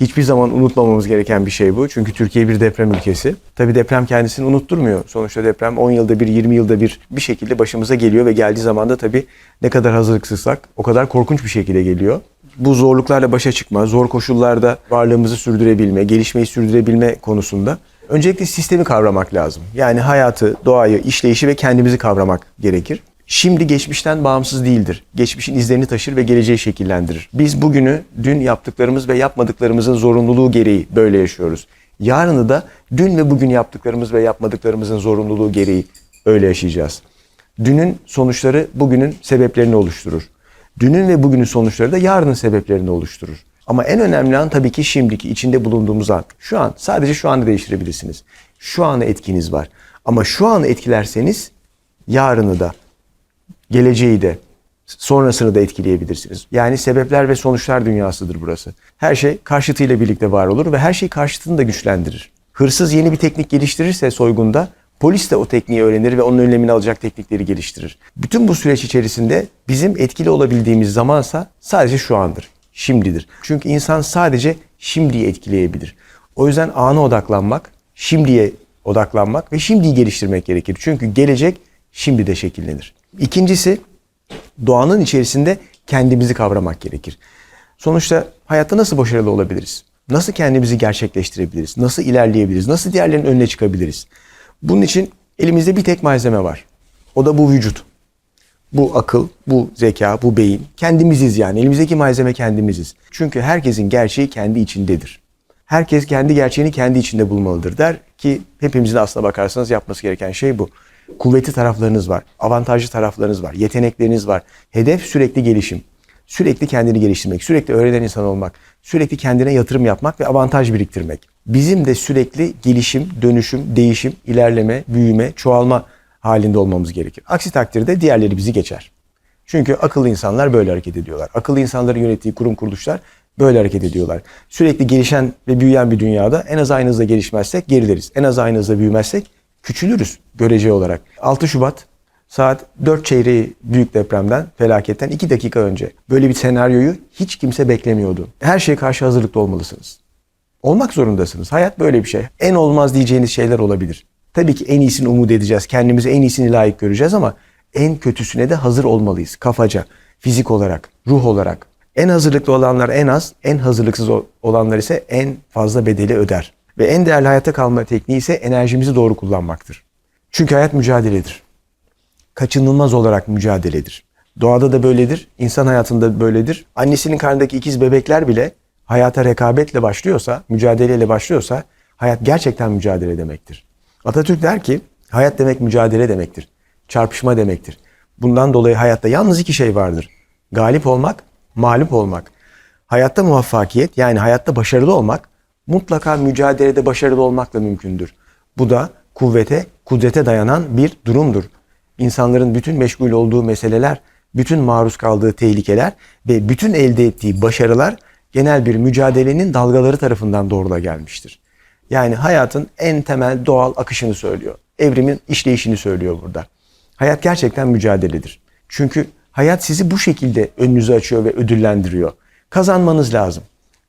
Hiçbir zaman unutmamamız gereken bir şey bu. Çünkü Türkiye bir deprem ülkesi. Tabii deprem kendisini unutturmuyor. Sonuçta deprem 10 yılda bir, 20 yılda bir bir şekilde başımıza geliyor ve geldiği zaman da tabii ne kadar hazırlıksızsak o kadar korkunç bir şekilde geliyor. Bu zorluklarla başa çıkma, zor koşullarda varlığımızı sürdürebilme, gelişmeyi sürdürebilme konusunda öncelikle sistemi kavramak lazım. Yani hayatı, doğayı, işleyişi ve kendimizi kavramak gerekir. Şimdi geçmişten bağımsız değildir. Geçmişin izlerini taşır ve geleceği şekillendirir. Biz bugünü dün yaptıklarımız ve yapmadıklarımızın zorunluluğu gereği böyle yaşıyoruz. Yarını da dün ve bugün yaptıklarımız ve yapmadıklarımızın zorunluluğu gereği öyle yaşayacağız. Dünün sonuçları bugünün sebeplerini oluşturur. Dünün ve bugünün sonuçları da yarının sebeplerini oluşturur. Ama en önemli an tabii ki şimdiki içinde bulunduğumuz an. Şu an sadece şu anı değiştirebilirsiniz. Şu anı etkiniz var. Ama şu anı etkilerseniz yarını da geleceği de sonrasını da etkileyebilirsiniz. Yani sebepler ve sonuçlar dünyasıdır burası. Her şey karşıtıyla birlikte var olur ve her şey karşıtını da güçlendirir. Hırsız yeni bir teknik geliştirirse soygunda polis de o tekniği öğrenir ve onun önlemini alacak teknikleri geliştirir. Bütün bu süreç içerisinde bizim etkili olabildiğimiz zamansa sadece şu andır. Şimdidir. Çünkü insan sadece şimdiyi etkileyebilir. O yüzden ana odaklanmak, şimdiye odaklanmak ve şimdiyi geliştirmek gerekir. Çünkü gelecek şimdi de şekillenir. İkincisi doğanın içerisinde kendimizi kavramak gerekir. Sonuçta hayatta nasıl başarılı olabiliriz? Nasıl kendimizi gerçekleştirebiliriz? Nasıl ilerleyebiliriz? Nasıl diğerlerinin önüne çıkabiliriz? Bunun için elimizde bir tek malzeme var. O da bu vücut. Bu akıl, bu zeka, bu beyin. Kendimiziz yani. Elimizdeki malzeme kendimiziz. Çünkü herkesin gerçeği kendi içindedir. Herkes kendi gerçeğini kendi içinde bulmalıdır der ki hepimizin aslına bakarsanız yapması gereken şey bu. Kuvvetli taraflarınız var, avantajlı taraflarınız var, yetenekleriniz var. Hedef sürekli gelişim. Sürekli kendini geliştirmek, sürekli öğrenen insan olmak, sürekli kendine yatırım yapmak ve avantaj biriktirmek. Bizim de sürekli gelişim, dönüşüm, değişim, ilerleme, büyüme, çoğalma halinde olmamız gerekir. Aksi takdirde diğerleri bizi geçer. Çünkü akıllı insanlar böyle hareket ediyorlar. Akıllı insanların yönettiği kurum kuruluşlar böyle hareket ediyorlar. Sürekli gelişen ve büyüyen bir dünyada en az aynı hızla gelişmezsek gerileriz. En az aynı hızla büyümezsek küçülürüz görece olarak. 6 Şubat saat 4 çeyreği büyük depremden, felaketten 2 dakika önce. Böyle bir senaryoyu hiç kimse beklemiyordu. Her şeye karşı hazırlıklı olmalısınız. Olmak zorundasınız. Hayat böyle bir şey. En olmaz diyeceğiniz şeyler olabilir. Tabii ki en iyisini umut edeceğiz. Kendimize en iyisini layık göreceğiz ama en kötüsüne de hazır olmalıyız. Kafaca, fizik olarak, ruh olarak. En hazırlıklı olanlar en az, en hazırlıksız olanlar ise en fazla bedeli öder. Ve en değerli hayatta kalma tekniği ise enerjimizi doğru kullanmaktır. Çünkü hayat mücadeledir. Kaçınılmaz olarak mücadeledir. Doğada da böyledir, insan hayatında böyledir. Annesinin karnındaki ikiz bebekler bile hayata rekabetle başlıyorsa, mücadeleyle başlıyorsa hayat gerçekten mücadele demektir. Atatürk der ki hayat demek mücadele demektir. Çarpışma demektir. Bundan dolayı hayatta yalnız iki şey vardır. Galip olmak, mağlup olmak. Hayatta muvaffakiyet yani hayatta başarılı olmak mutlaka mücadelede başarılı olmakla mümkündür. Bu da kuvvete, kudrete dayanan bir durumdur. İnsanların bütün meşgul olduğu meseleler, bütün maruz kaldığı tehlikeler ve bütün elde ettiği başarılar genel bir mücadelenin dalgaları tarafından doğrula gelmiştir. Yani hayatın en temel doğal akışını söylüyor. Evrimin işleyişini söylüyor burada. Hayat gerçekten mücadeledir. Çünkü hayat sizi bu şekilde önünüzü açıyor ve ödüllendiriyor. Kazanmanız lazım.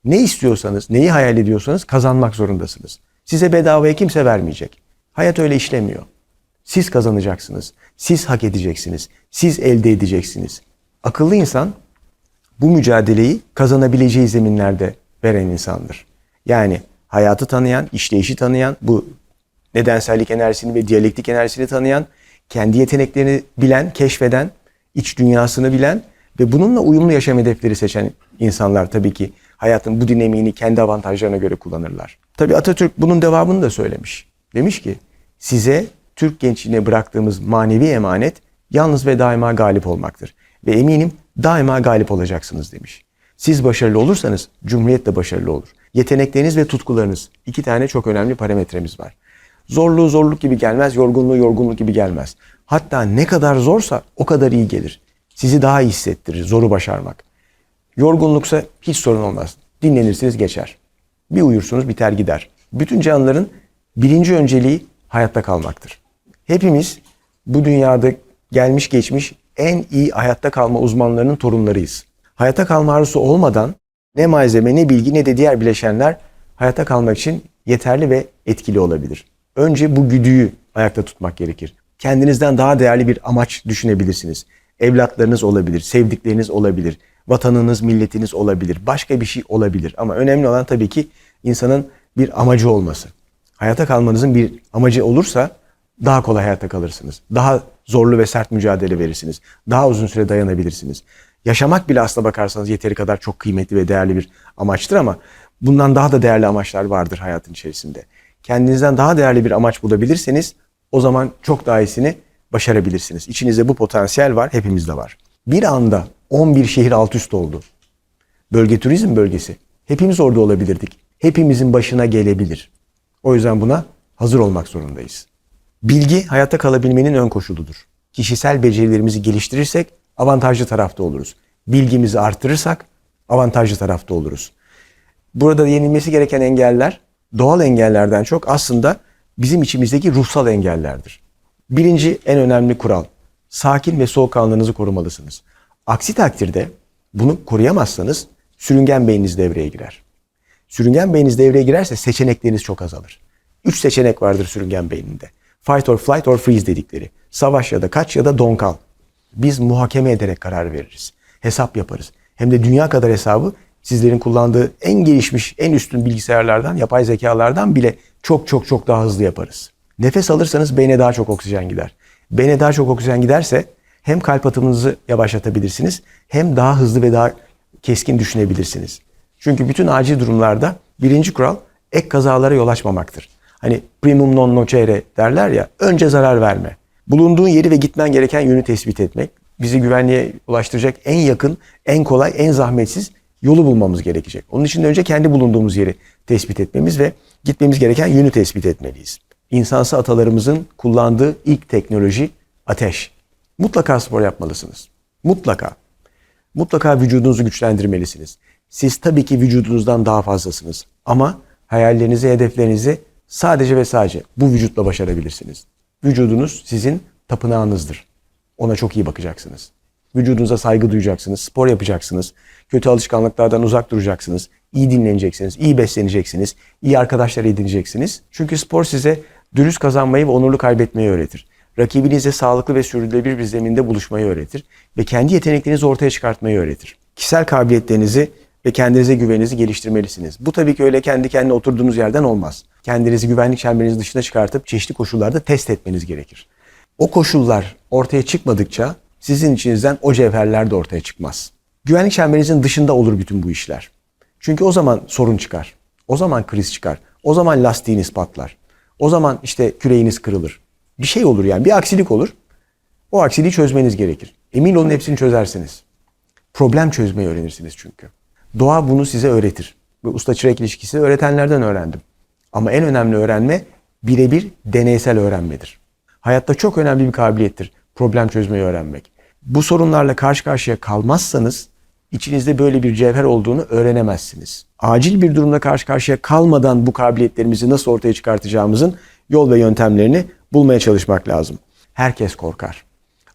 Ne istiyorsanız, neyi hayal ediyorsanız kazanmak zorundasınız. Size bedavaya kimse vermeyecek. Hayat öyle işlemiyor. Siz kazanacaksınız. Siz hak edeceksiniz. Siz elde edeceksiniz. Akıllı insan bu mücadeleyi kazanabileceği zeminlerde veren insandır. Yani hayatı tanıyan, işleyişi tanıyan, bu nedensellik enerjisini ve diyalektik enerjisini tanıyan, kendi yeteneklerini bilen, keşfeden, iç dünyasını bilen ve bununla uyumlu yaşam hedefleri seçen insanlar tabii ki hayatın bu dinamiğini kendi avantajlarına göre kullanırlar. Tabii Atatürk bunun devamını da söylemiş. Demiş ki size Türk gençliğine bıraktığımız manevi emanet yalnız ve daima galip olmaktır. Ve eminim daima galip olacaksınız demiş. Siz başarılı olursanız Cumhuriyet de başarılı olur. Yetenekleriniz ve tutkularınız iki tane çok önemli parametremiz var. Zorluğu zorluk gibi gelmez, yorgunluğu yorgunluk gibi gelmez. Hatta ne kadar zorsa o kadar iyi gelir. Sizi daha iyi hissettirir zoru başarmak. Yorgunluksa hiç sorun olmaz. Dinlenirsiniz geçer. Bir uyursunuz biter gider. Bütün canlıların birinci önceliği hayatta kalmaktır. Hepimiz bu dünyada gelmiş geçmiş en iyi hayatta kalma uzmanlarının torunlarıyız. Hayatta kalma arzusu olmadan Ne malzeme, ne bilgi, ne de diğer bileşenler hayatta kalmak için yeterli ve etkili olabilir. Önce bu güdüyü ayakta tutmak gerekir. Kendinizden daha değerli bir amaç düşünebilirsiniz. Evlatlarınız olabilir, sevdikleriniz olabilir, vatanınız, milletiniz olabilir, başka bir şey olabilir. Ama önemli olan tabii ki insanın bir amacı olması. Hayatta kalmanızın bir amacı olursa daha kolay hayatta kalırsınız. Daha zorlu ve sert mücadele verirsiniz. Daha uzun süre dayanabilirsiniz. Yaşamak bile aslına bakarsanız yeteri kadar çok kıymetli ve değerli bir amaçtır ama bundan daha da değerli amaçlar vardır hayatın içerisinde. Kendinizden daha değerli bir amaç bulabilirseniz o zaman çok daha iyisini başarabilirsiniz. İçinizde bu potansiyel var, hepimizde var. Bir anda 11 şehir alt üst oldu. Bölge turizm bölgesi. Hepimiz orada olabilirdik. Hepimizin başına gelebilir. O yüzden buna hazır olmak zorundayız. Bilgi hayatta kalabilmenin ön koşuludur. Kişisel becerilerimizi geliştirirsek avantajlı tarafta oluruz. Bilgimizi artırırsak avantajlı tarafta oluruz. Burada yenilmesi gereken engeller doğal engellerden çok aslında bizim içimizdeki ruhsal engellerdir. Birinci en önemli kural. Sakin ve soğukkanlılığınızı korumalısınız. Aksi takdirde bunu koruyamazsanız sürüngen beyniniz devreye girer. Sürüngen beyniniz devreye girerse seçenekleriniz çok azalır. Üç seçenek vardır sürüngen beyninde. Fight or flight or freeze dedikleri. Savaş ya da kaç ya da don kal. Biz muhakeme ederek karar veririz. Hesap yaparız. Hem de dünya kadar hesabı sizlerin kullandığı en gelişmiş, en üstün bilgisayarlardan, yapay zekalardan bile çok çok çok daha hızlı yaparız. Nefes alırsanız beyne daha çok oksijen gider. Beyne daha çok oksijen giderse hem kalp atımınızı yavaşlatabilirsiniz hem daha hızlı ve daha keskin düşünebilirsiniz. Çünkü bütün acil durumlarda birinci kural ek kazalara yol açmamaktır. Hani primum non nocere derler ya önce zarar verme. Bulunduğun yeri ve gitmen gereken yönü tespit etmek. Bizi güvenliğe ulaştıracak en yakın, en kolay, en zahmetsiz yolu bulmamız gerekecek. Onun için önce kendi bulunduğumuz yeri tespit etmemiz ve gitmemiz gereken yönü tespit etmeliyiz. İnsansı atalarımızın kullandığı ilk teknoloji ateş. Mutlaka spor yapmalısınız. Mutlaka. Mutlaka vücudunuzu güçlendirmelisiniz. Siz tabii ki vücudunuzdan daha fazlasınız. Ama hayallerinizi, hedeflerinizi sadece ve sadece bu vücutla başarabilirsiniz. Vücudunuz sizin tapınağınızdır. Ona çok iyi bakacaksınız. Vücudunuza saygı duyacaksınız, spor yapacaksınız, kötü alışkanlıklardan uzak duracaksınız, iyi dinleneceksiniz, iyi besleneceksiniz, iyi arkadaşlar edineceksiniz. Çünkü spor size dürüst kazanmayı ve onurlu kaybetmeyi öğretir. Rakibinizle sağlıklı ve sürdürülebilir bir zeminde buluşmayı öğretir ve kendi yeteneklerinizi ortaya çıkartmayı öğretir. Kişisel kabiliyetlerinizi ve kendinize güveninizi geliştirmelisiniz. Bu tabii ki öyle kendi kendine oturduğunuz yerden olmaz. Kendinizi güvenlik çemberiniz dışına çıkartıp çeşitli koşullarda test etmeniz gerekir. O koşullar ortaya çıkmadıkça sizin içinizden o cevherler de ortaya çıkmaz. Güvenlik çemberinizin dışında olur bütün bu işler. Çünkü o zaman sorun çıkar. O zaman kriz çıkar. O zaman lastiğiniz patlar. O zaman işte küreğiniz kırılır. Bir şey olur yani bir aksilik olur. O aksiliği çözmeniz gerekir. Emin olun hepsini çözersiniz. Problem çözmeyi öğrenirsiniz çünkü. Doğa bunu size öğretir. Bu usta çırak ilişkisi öğretenlerden öğrendim. Ama en önemli öğrenme birebir deneysel öğrenmedir. Hayatta çok önemli bir kabiliyettir problem çözmeyi öğrenmek. Bu sorunlarla karşı karşıya kalmazsanız içinizde böyle bir cevher olduğunu öğrenemezsiniz. Acil bir durumda karşı karşıya kalmadan bu kabiliyetlerimizi nasıl ortaya çıkartacağımızın yol ve yöntemlerini bulmaya çalışmak lazım. Herkes korkar.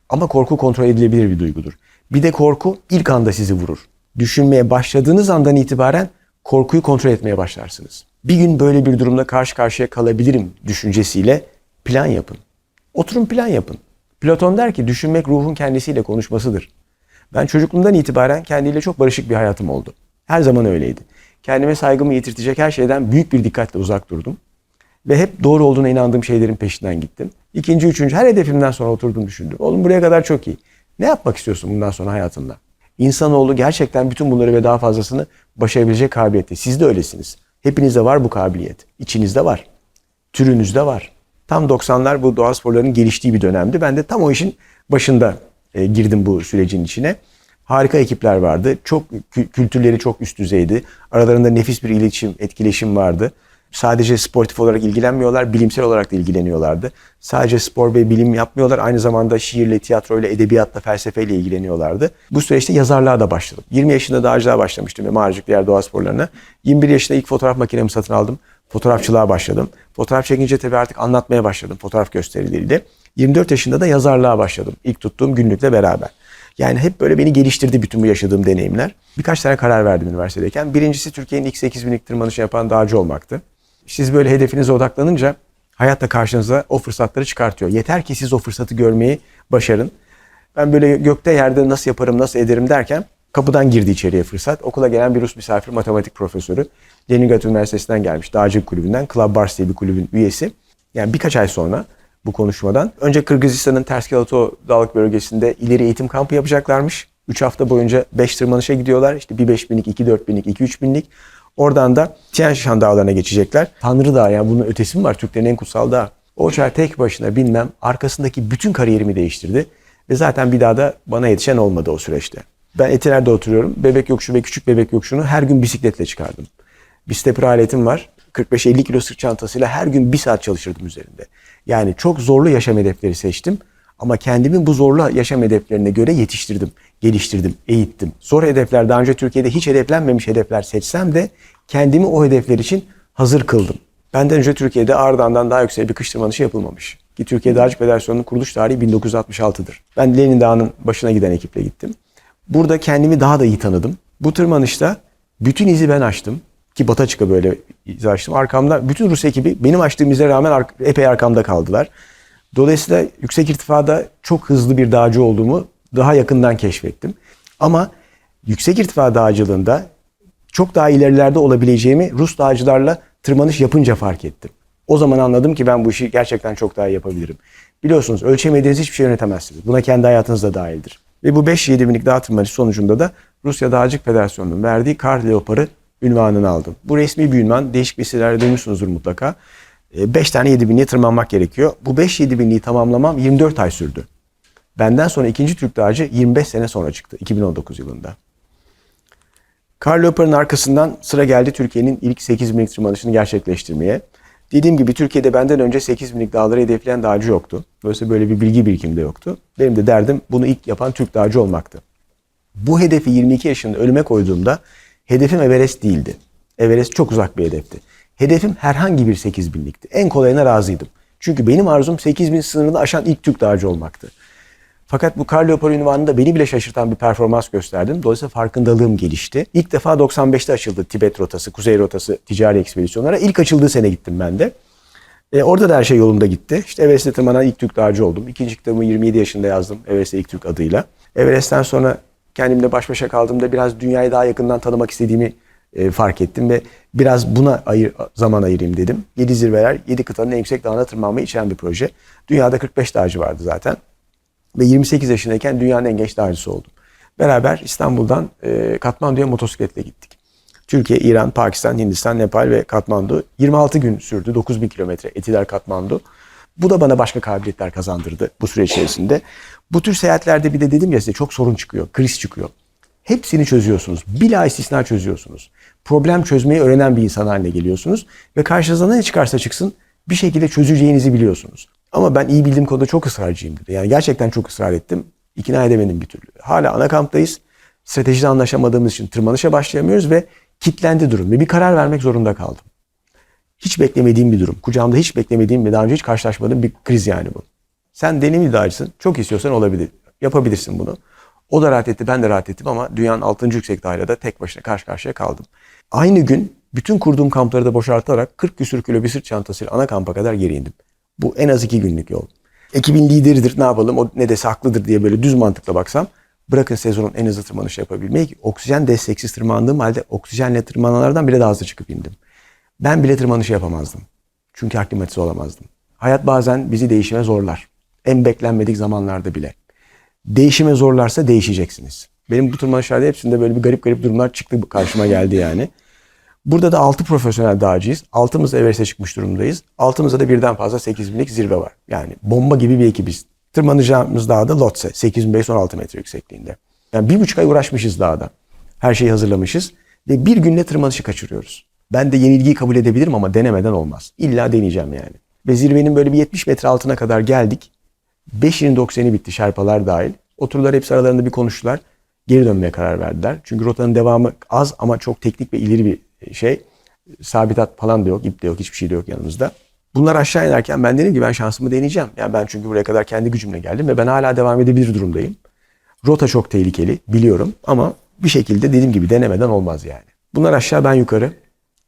Ama korku kontrol edilebilir bir duygudur. Bir de korku ilk anda sizi vurur. Düşünmeye başladığınız andan itibaren korkuyu kontrol etmeye başlarsınız. Bir gün böyle bir durumda karşı karşıya kalabilirim düşüncesiyle plan yapın. Oturun plan yapın. Platon der ki düşünmek ruhun kendisiyle konuşmasıdır. Ben çocukluğumdan itibaren kendiyle çok barışık bir hayatım oldu. Her zaman öyleydi. Kendime saygımı yitirtecek her şeyden büyük bir dikkatle uzak durdum. Ve hep doğru olduğuna inandığım şeylerin peşinden gittim. İkinci, üçüncü her hedefimden sonra oturdum düşündüm. Oğlum buraya kadar çok iyi. Ne yapmak istiyorsun bundan sonra hayatında? İnsanoğlu gerçekten bütün bunları ve daha fazlasını başarabilecek kabiliyette. Siz de öylesiniz. Hepinizde var bu kabiliyet. İçinizde var. Türünüzde var. Tam 90'lar bu doğa sporlarının geliştiği bir dönemdi. Ben de tam o işin başında e, girdim bu sürecin içine. Harika ekipler vardı. Çok kültürleri çok üst düzeydi. Aralarında nefis bir iletişim, etkileşim vardı. Sadece sportif olarak ilgilenmiyorlar, bilimsel olarak da ilgileniyorlardı. Sadece spor ve bilim yapmıyorlar, aynı zamanda şiirle, tiyatroyla, edebiyatla, felsefeyle ilgileniyorlardı. Bu süreçte yazarlığa da başladım. 20 yaşında dağcılığa başlamıştım ve mağaracık diğer doğa sporlarına. 21 yaşında ilk fotoğraf makinemi satın aldım. Fotoğrafçılığa başladım. Fotoğraf çekince tabii artık anlatmaya başladım fotoğraf gösterileriyle. 24 yaşında da yazarlığa başladım. İlk tuttuğum günlükle beraber. Yani hep böyle beni geliştirdi bütün bu yaşadığım deneyimler. Birkaç tane karar verdim üniversitedeyken. Birincisi Türkiye'nin ilk 8000'lik tırmanışı yapan dağcı olmaktı. Siz böyle hedefinize odaklanınca hayat da karşınıza o fırsatları çıkartıyor. Yeter ki siz o fırsatı görmeyi başarın. Ben böyle gökte yerde nasıl yaparım, nasıl ederim derken kapıdan girdi içeriye fırsat. Okula gelen bir Rus misafir matematik profesörü. Leningrad Üniversitesi'nden gelmiş. Dağcılık kulübünden. Club Bars diye bir kulübün üyesi. Yani birkaç ay sonra bu konuşmadan. Önce Kırgızistan'ın Terskalato Dağlık bölgesinde ileri eğitim kampı yapacaklarmış. 3 hafta boyunca 5 tırmanışa gidiyorlar. İşte bir 5000'lik, iki 4000'lik, iki 3000'lik. Oradan da Tian Shan dağlarına geçecekler. Tanrı Dağı yani bunun ötesi mi var? Türklerin en kutsal dağı. O uçağa tek başına binmem arkasındaki bütün kariyerimi değiştirdi. Ve zaten bir daha da bana yetişen olmadı o süreçte. Ben Etiler'de oturuyorum. Bebek yokuşu ve küçük bebek yokuşunu her gün bisikletle çıkardım. Bir stepper aletim var. 45-50 kilo sırt çantasıyla her gün bir saat çalışırdım üzerinde. Yani çok zorlu yaşam hedefleri seçtim. Ama kendimi bu zorlu yaşam hedeflerine göre yetiştirdim, geliştirdim, eğittim. Zor hedefler daha önce Türkiye'de hiç hedeflenmemiş hedefler seçsem de kendimi o hedefler için hazır kıldım. Benden önce Türkiye'de Ardahan'dan daha yüksek bir kış tırmanışı yapılmamış. Ki Türkiye Dağcı Federasyonu'nun kuruluş tarihi 1966'dır. Ben Lenin Dağı'nın başına giden ekiple gittim. Burada kendimi daha da iyi tanıdım. Bu tırmanışta bütün izi ben açtım. Ki Bataçık'a böyle izi açtım. Arkamda bütün Rus ekibi benim açtığım ize rağmen epey arkamda kaldılar. Dolayısıyla yüksek irtifada çok hızlı bir dağcı olduğumu daha yakından keşfettim. Ama yüksek irtifa dağcılığında çok daha ilerilerde olabileceğimi Rus dağcılarla tırmanış yapınca fark ettim. O zaman anladım ki ben bu işi gerçekten çok daha yapabilirim. Biliyorsunuz ölçemediğiniz hiçbir şey yönetemezsiniz. Buna kendi hayatınız da dahildir. Ve bu 5-7 binlik dağ tırmanışı sonucunda da Rusya Dağcılık Federasyonu'nun verdiği Kar Leoparı ünvanını aldım. Bu resmi bir ünvan. Değişik vesilelerle duymuşsunuzdur mutlaka. 5 tane 7 binliğe tırmanmak gerekiyor. Bu 5-7 binliği tamamlamam 24 ay sürdü. Benden sonra ikinci Türk dağcı 25 sene sonra çıktı. 2019 yılında. Karl Leopar'ın arkasından sıra geldi Türkiye'nin ilk 8 binlik tırmanışını gerçekleştirmeye. Dediğim gibi Türkiye'de benden önce 8 binlik dağları hedefleyen dağcı yoktu. Dolayısıyla böyle bir bilgi birikimi de yoktu. Benim de derdim bunu ilk yapan Türk dağcı olmaktı. Bu hedefi 22 yaşında önüme koyduğumda hedefim Everest değildi. Everest çok uzak bir hedefti. Hedefim herhangi bir 8 binlikti. En kolayına razıydım. Çünkü benim arzum 8 bin sınırını aşan ilk Türk dağcı olmaktı. Fakat bu Karl Leopard ünvanında beni bile şaşırtan bir performans gösterdim. Dolayısıyla farkındalığım gelişti. İlk defa 95'te açıldı Tibet rotası, Kuzey rotası ticari ekspedisyonlara. İlk açıldığı sene gittim ben de. E, orada da her şey yolunda gitti. İşte Everest'e tırmanan ilk Türk dağcı oldum. İkinci kitabımı 27 yaşında yazdım. Everest'e ilk Türk adıyla. Everest'ten sonra kendimle baş başa kaldığımda biraz dünyayı daha yakından tanımak istediğimi e, fark ettim ve biraz buna ayır, zaman ayırayım dedim. 7 zirveler, 7 kıtanın en yüksek dağına tırmanmayı içeren bir proje. Dünyada 45 dağcı vardı zaten. Ve 28 yaşındayken dünyanın en genç dağcısı oldum. Beraber İstanbul'dan e, Katmandu'ya motosikletle gittik. Türkiye, İran, Pakistan, Hindistan, Nepal ve Katmandu. 26 gün sürdü. 9000 kilometre Etiler Katmandu. Bu da bana başka kabiliyetler kazandırdı bu süre içerisinde. Bu tür seyahatlerde bir de dedim ya size çok sorun çıkıyor, kriz çıkıyor. Hepsini çözüyorsunuz. Bila istisna çözüyorsunuz. Problem çözmeyi öğrenen bir insan haline geliyorsunuz. Ve karşınıza ne çıkarsa çıksın bir şekilde çözeceğinizi biliyorsunuz. Ama ben iyi bildiğim konuda çok ısrarcıyımdır. Yani gerçekten çok ısrar ettim. İkna edemedim bir türlü. Hala ana kamptayız. Stratejide anlaşamadığımız için tırmanışa başlayamıyoruz ve kitlendi durum. Ve bir karar vermek zorunda kaldım. Hiç beklemediğim bir durum. Kucağımda hiç beklemediğim ve daha önce hiç karşılaşmadığım bir kriz yani bu. Sen deneyimli dağcısın. Çok istiyorsan olabilir. Yapabilirsin bunu. O da rahat etti, ben de rahat ettim ama dünyanın 6. yüksek dağıyla da tek başına karşı karşıya kaldım. Aynı gün bütün kurduğum kampları da boşaltarak 40 küsür kilo bir sırt çantasıyla ana kampa kadar geri indim. Bu en az iki günlük yol. Ekibin lideridir ne yapalım o ne dese haklıdır diye böyle düz mantıkla baksam bırakın sezonun en hızlı tırmanışı yapabilmeyi oksijen desteksiz tırmandığım halde oksijenle tırmananlardan bile daha hızlı çıkıp indim. Ben bile tırmanışı yapamazdım. Çünkü aklimatize olamazdım. Hayat bazen bizi değişime zorlar. En beklenmedik zamanlarda bile. Değişime zorlarsa değişeceksiniz. Benim bu tırmanışlarda hepsinde böyle bir garip garip durumlar çıktı karşıma geldi yani. Burada da 6 profesyonel dağcıyız. Altımız da Everest'e çıkmış durumdayız. Altımızda da birden fazla 8000'lik zirve var. Yani bomba gibi bir ekibiz. Tırmanacağımız dağ da Lhotse. 8516 metre yüksekliğinde. Yani bir buçuk ay uğraşmışız dağda. Her şeyi hazırlamışız. Ve bir günde tırmanışı kaçırıyoruz. Ben de yenilgiyi kabul edebilirim ama denemeden olmaz. İlla deneyeceğim yani. Ve zirvenin böyle bir 70 metre altına kadar geldik. 5.29'eni bitti şerpalar dahil. Oturdular hepsi aralarında bir konuştular. Geri dönmeye karar verdiler. Çünkü rotanın devamı az ama çok teknik ve ileri bir şey. Sabitat falan da yok, ip de yok, hiçbir şey de yok yanımızda. Bunlar aşağı inerken ben dedim ki ben şansımı deneyeceğim. Yani ben çünkü buraya kadar kendi gücümle geldim ve ben hala devam edebilir durumdayım. Rota çok tehlikeli biliyorum ama bir şekilde dediğim gibi denemeden olmaz yani. Bunlar aşağı ben yukarı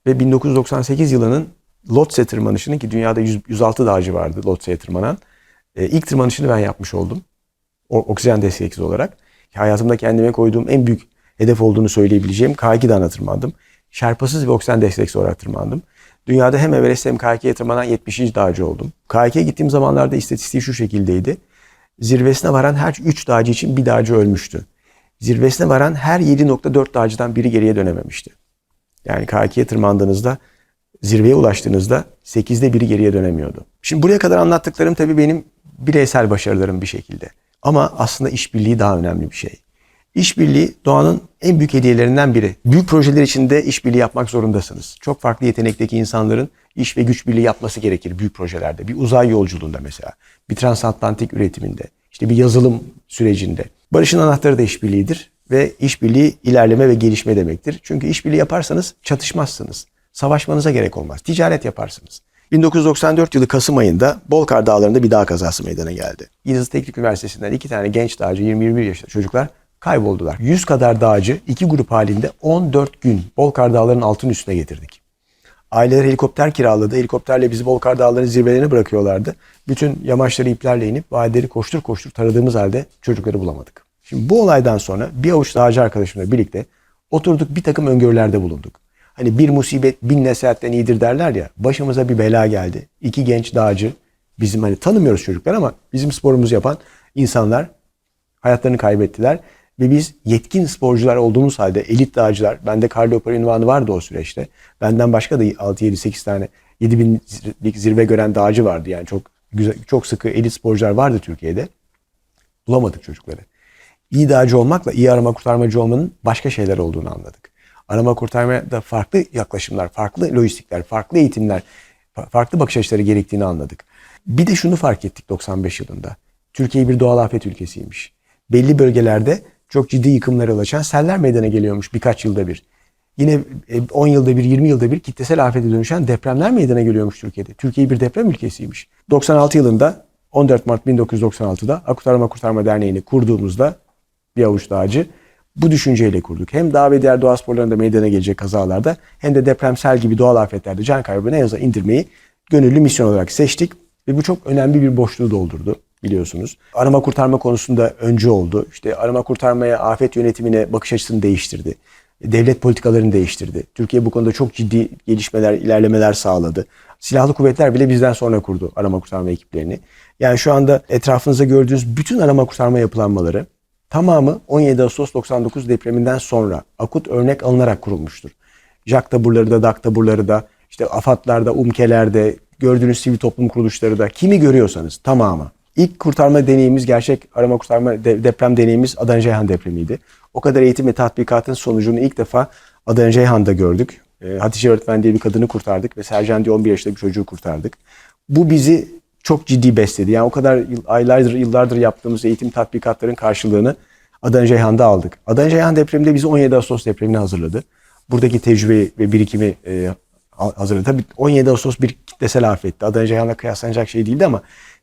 ve 1998 yılının Lhotse tırmanışının ki dünyada 100, 106 dağcı vardı Lhotse'ye tırmanan. E, ilk tırmanışını ben yapmış oldum. O, oksijen desteksiz olarak. Hayatımda kendime koyduğum en büyük hedef olduğunu söyleyebileceğim K2 Dağı'na tırmandım. Şerpasız ve oksijen desteksiz olarak tırmandım. Dünyada hem Everest hem K2'ye tırmanan 70. dağcı oldum. K2'ye gittiğim zamanlarda istatistiği şu şekildeydi. Zirvesine varan her 3 dağcı için bir dağcı ölmüştü. Zirvesine varan her 7.4 dağcıdan biri geriye dönememişti. Yani K2'ye tırmandığınızda zirveye ulaştığınızda 8'de biri geriye dönemiyordu. Şimdi buraya kadar anlattıklarım tabii benim bireysel başarılarım bir şekilde. Ama aslında işbirliği daha önemli bir şey. İşbirliği doğanın en büyük hediyelerinden biri. Büyük projeler içinde işbirliği yapmak zorundasınız. Çok farklı yetenekteki insanların iş ve güç birliği yapması gerekir büyük projelerde. Bir uzay yolculuğunda mesela, bir transatlantik üretiminde, işte bir yazılım sürecinde. Barışın anahtarı da işbirliğidir ve işbirliği ilerleme ve gelişme demektir. Çünkü işbirliği yaparsanız çatışmazsınız. Savaşmanıza gerek olmaz. Ticaret yaparsınız. 1994 yılı Kasım ayında Bolkar Dağları'nda bir dağ kazası meydana geldi. Yıldız Teknik Üniversitesi'nden iki tane genç dağcı, 20-21 yaşında çocuklar kayboldular. 100 kadar dağcı iki grup halinde 14 gün Bolkar Dağları'nın altın üstüne getirdik. Aileler helikopter kiraladı. Helikopterle bizi Bolkar Dağları'nın zirvelerine bırakıyorlardı. Bütün yamaçları iplerle inip vadileri koştur koştur taradığımız halde çocukları bulamadık. Şimdi bu olaydan sonra bir avuç dağcı arkadaşımla birlikte oturduk bir takım öngörülerde bulunduk. Hani bir musibet bin nasihatten iyidir derler ya. Başımıza bir bela geldi. İki genç dağcı bizim hani tanımıyoruz çocuklar ama bizim sporumuzu yapan insanlar hayatlarını kaybettiler. Ve biz yetkin sporcular olduğumuz halde elit dağcılar, bende Karlopar ünvanı vardı o süreçte. Benden başka da 6-7-8 tane 7000'lik zirve gören dağcı vardı. Yani çok güzel, çok sıkı elit sporcular vardı Türkiye'de. Bulamadık çocukları. İyi dağcı olmakla iyi arama kurtarmacı olmanın başka şeyler olduğunu anladık. Arama kurtarmada farklı yaklaşımlar, farklı lojistikler, farklı eğitimler, farklı bakış açıları gerektiğini anladık. Bir de şunu fark ettik 95 yılında. Türkiye bir doğal afet ülkesiymiş. Belli bölgelerde çok ciddi yıkımlara yol açan seller meydana geliyormuş birkaç yılda bir. Yine 10 yılda bir, 20 yılda bir kitlesel afete dönüşen depremler meydana geliyormuş Türkiye'de. Türkiye bir deprem ülkesiymiş. 96 yılında 14 Mart 1996'da Akut Arama Kurtarma Derneği'ni kurduğumuzda bir avuç dağcı bu düşünceyle kurduk. Hem dağ ve diğer doğa sporlarında meydana gelecek kazalarda hem de depremsel gibi doğal afetlerde can kaybını en aza indirmeyi gönüllü misyon olarak seçtik. Ve bu çok önemli bir boşluğu doldurdu biliyorsunuz. Arama kurtarma konusunda öncü oldu. İşte arama kurtarmaya, afet yönetimine bakış açısını değiştirdi. Devlet politikalarını değiştirdi. Türkiye bu konuda çok ciddi gelişmeler, ilerlemeler sağladı. Silahlı kuvvetler bile bizden sonra kurdu arama kurtarma ekiplerini. Yani şu anda etrafınızda gördüğünüz bütün arama kurtarma yapılanmaları tamamı 17 Ağustos 99 depreminden sonra akut örnek alınarak kurulmuştur. JAK taburları da, DAK taburları da, işte AFAD'larda, UMKE'lerde, gördüğünüz sivil toplum kuruluşları da kimi görüyorsanız tamamı. İlk kurtarma deneyimiz, gerçek arama kurtarma deprem deneyimiz Adana Ceyhan depremiydi. O kadar eğitim ve tatbikatın sonucunu ilk defa Adana Ceyhan'da gördük. Hatice öğretmen diye bir kadını kurtardık ve Sercan diye 11 yaşında bir çocuğu kurtardık. Bu bizi çok ciddi besledi. Yani o kadar aylardır, yıllardır yaptığımız eğitim tatbikatların karşılığını Adana Ceyhan'da aldık. Adana Ceyhan depreminde bizi 17 Ağustos depremine hazırladı. Buradaki tecrübe ve birikimi e, hazırladı. Tabii 17 Ağustos bir kitlesel afetti. Adana Ceyhan'la kıyaslanacak şey değildi ama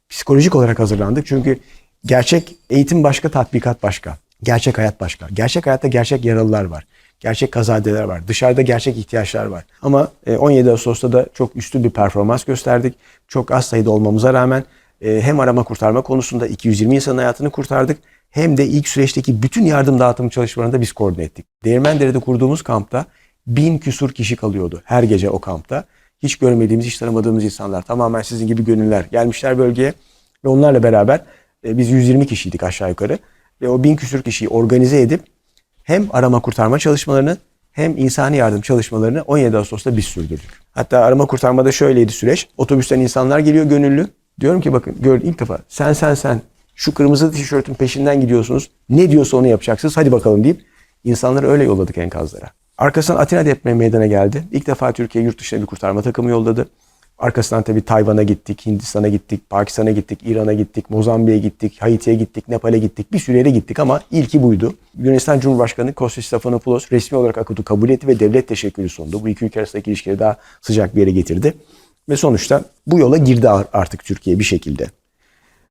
psikolojik olarak hazırlandık. Çünkü gerçek eğitim başka, tatbikat başka. Gerçek hayat başka. Gerçek hayatta gerçek yaralılar var. Gerçek kazadeler var. Dışarıda gerçek ihtiyaçlar var. Ama 17 Ağustos'ta da çok üstün bir performans gösterdik. Çok az sayıda olmamıza rağmen hem arama kurtarma konusunda 220 insanın hayatını kurtardık hem de ilk süreçteki bütün yardım dağıtım çalışmalarını da biz koordine ettik. Değirmendere'de kurduğumuz kampta bin küsur kişi kalıyordu her gece o kampta. Hiç görmediğimiz, hiç tanımadığımız insanlar, tamamen sizin gibi gönüller gelmişler bölgeye ve onlarla beraber e, biz 120 kişiydik aşağı yukarı ve o bin küsur kişiyi organize edip hem arama kurtarma çalışmalarını hem insani yardım çalışmalarını 17 Ağustos'ta biz sürdürdük. Hatta arama kurtarmada şöyleydi süreç. Otobüsten insanlar geliyor gönüllü. Diyorum ki bakın gör ilk defa sen sen sen şu kırmızı tişörtün peşinden gidiyorsunuz. Ne diyorsa onu yapacaksınız. Hadi bakalım deyip insanları öyle yolladık enkazlara. Arkasından Atina depremi meydana geldi. İlk defa Türkiye yurt dışına bir kurtarma takımı yolladı. Arkasından tabii Tayvan'a gittik, Hindistan'a gittik, Pakistan'a gittik, İran'a gittik, Mozambik'e gittik, Haiti'ye gittik, Nepal'e gittik. Bir sürü yere gittik ama ilki buydu. Yunanistan Cumhurbaşkanı Kostas Stefanopoulos resmi olarak Akut'u kabul etti ve devlet teşekkürü sundu. Bu iki ülke arasındaki ilişkileri daha sıcak bir yere getirdi. Ve sonuçta bu yola girdi artık Türkiye bir şekilde.